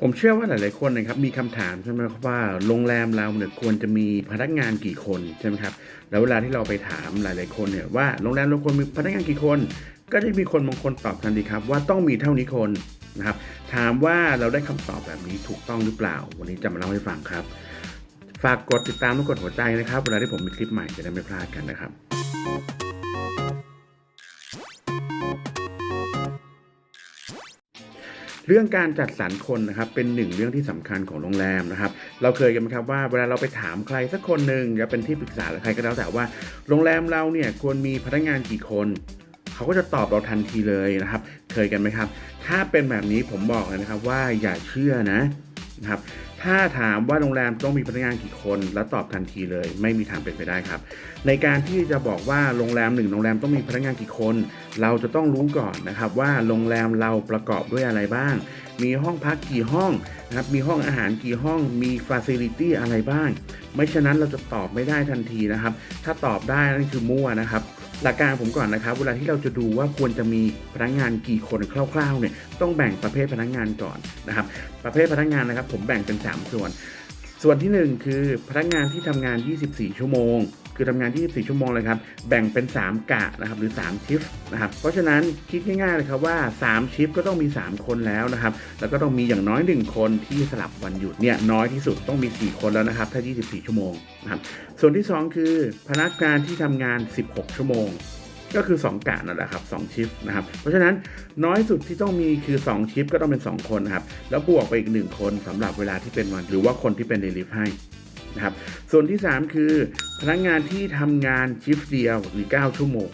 ผมเชื่อว่าหลาย ๆ คนนะครับมีคำถามใช่ไหมครับว่าโรงแรมเราเนี่ยควรจะมีพนักงานกี่คนใช่ไหมครับแล้วเวลาที่เราไปถามหลาย ๆ คนเนี่ยว่าโรงแรมเราควรมีพนักงานกี่คน ก็จะมีคนบางคนตอบทันทีครับว่าต้องมีเท่านี้คนนะครับถามว่าเราได้คำตอบแบบนี้ถูกต้องหรือเปล่า วันนี้จะมาเล่าให้ฟังครับ ฝากกดติดตามและกดหัวใจนะครับ เวลาที่ผมมีคลิปใหม่จะได้ไม่พลาดกันนะครับ เรื่องการจัดสรรคนนะครับเป็นหนึ่งเรื่องที่สำคัญของโรงแรมนะครับเราเคยกันไหมครับว่าเวลาเราไปถามใครสักคนหนึ่งจะเป็นที่ปรึกษาหรือใครก็แล้วแต่ว่า โรงแรมเราเนี่ยควรมีพนักงานกี่คนเขาก็จะตอบเราทันทีเลยนะครับ เคยกันไหมครับ ถ้าเป็นแบบนี้ผมบอกเลยนะครับว่าอย่าเชื่อนะนะครับ ถ้าถามว่าโรงแรมต้องมีพนักงานกี่คน แล้วตอบทันทีเลย ไม่มีทางเป็นไปได้ครับ ในการที่จะบอกว่าโรงแรมหนึ่งโรงแรมต้องมีพนักงานกี่คน เราจะต้องรู้ก่อนนะครับว่าโรงแรมเราประกอบด้วยอะไรบ้าง มีห้องพักกี่ห้องนะครับมีห้องอาหารกี่ห้องมีฟ a ซิลิตี้อะไรบ้าง ไม่ฉะนั้นเราจะตอบไม่ได้ทันทีนะครับ ถ้าตอบได้นั่นคือมั่วนะครับ หลักการผมก่อนนะครับ เวลาที่เราจะดูว่าควรจะมีพนักงานกี่คนคร่าวๆเนี่ยต้องแบ่งประเภทพนักงานก่อนนะครับ ประเภทพนักงานนะครับ ผมแบ่งเป็น 3 ส่วน ส่วนทีหนึ่1 คือพนักงานที่ทำงาน 24 ชั่วโมง คือทำงานที่24ชั่วโมงเลยครับ แบ่งเป็น 3 กะนะครับหรือ 3 ชิฟต์นะครับ เพราะฉะนั้นคิดง่ายๆเลยครับว่า 3 ชิฟต์ก็ต้องมี 3 คนแล้วนะครับ แล้วก็ต้องมีอย่างน้อย 1 คนที่สลับวันหยุดเนี่ยน้อยที่สุดต้องมี 4 คนแล้วนะครับ ถ้า 24 ชั่วโมงนะครับ ส่วนที่ 2 คือพนักงานที่ทำงาน 16 ชั่วโมงก็คือ 2กะนั่นแหละครับ2ชิฟต์นะครับ เพราะฉะนั้นน้อยสุดที่ต้องมีคือ 2 ชิฟต์ก็ต้องเป็น 2 คนนะครับ แล้วบวกไปอีก 1 คนสำหรับเวลาที่เป็นวัน หรือว่าคนที่เป็นเดลิฟให้ นะครับ ส่วนที่ 3 คือ พนักงานที่ทำงานชิฟต์เดียวหรือ 9 ชั่วโมง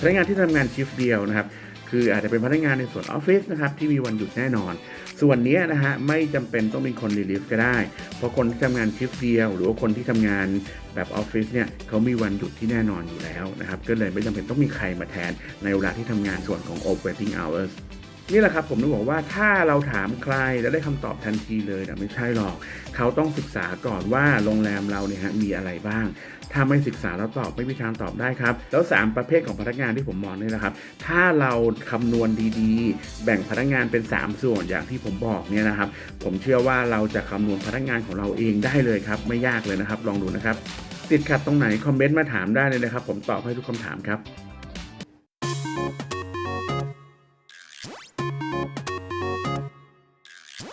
พนักงานที่ทำงานชิฟต์เดียวนะครับคืออาจจะเป็นพนักงานในส่วนออฟฟิศนะครับที่มีวันหยุดแน่นอน ส่วนนี้นะฮะไม่จำเป็นต้องเป็นคนรีลิฟก็ได้ เพราะคนที่ทำงานชิฟต์เดียว หรือว่าคนที่ทำงานแบบออฟฟิศเนี่ยเขามีวันหยุดที่แน่นอนอยู่แล้วนะครับก็เลยไม่จำเป็นต้องมีใครมาแทนในเวลาที่ทำงานส่วนของ operating hours นี่แหละครับผมต้องบอกว่าถ้าเราถามใครแล้วได้คำตอบทันทีเลยนะไม่ใช่หรอก เขาต้องศึกษาก่อนว่าโรงแรมเราเนี่ยฮะมีอะไรบ้าง ถ้าไม่ศึกษาแล้วตอบไม่มีทางตอบได้ครับ แล้ว 3 ประเภทของพนักงานที่ผมมองนี่นะครับ ถ้าเราคำนวณดีๆ แบ่งพนักงานเป็น 3 ส่วนอย่างที่ผมบอกเนี่ยนะครับ ผมเชื่อว่าเราจะคำนวณพนักงานของเราเองได้เลยครับ ไม่ยากเลยนะครับ ลองดูนะครับ ติดขัดตรงไหนคอมเมนต์มาถามได้เลยนะครับ ผมตอบให้ทุกคำถามครับ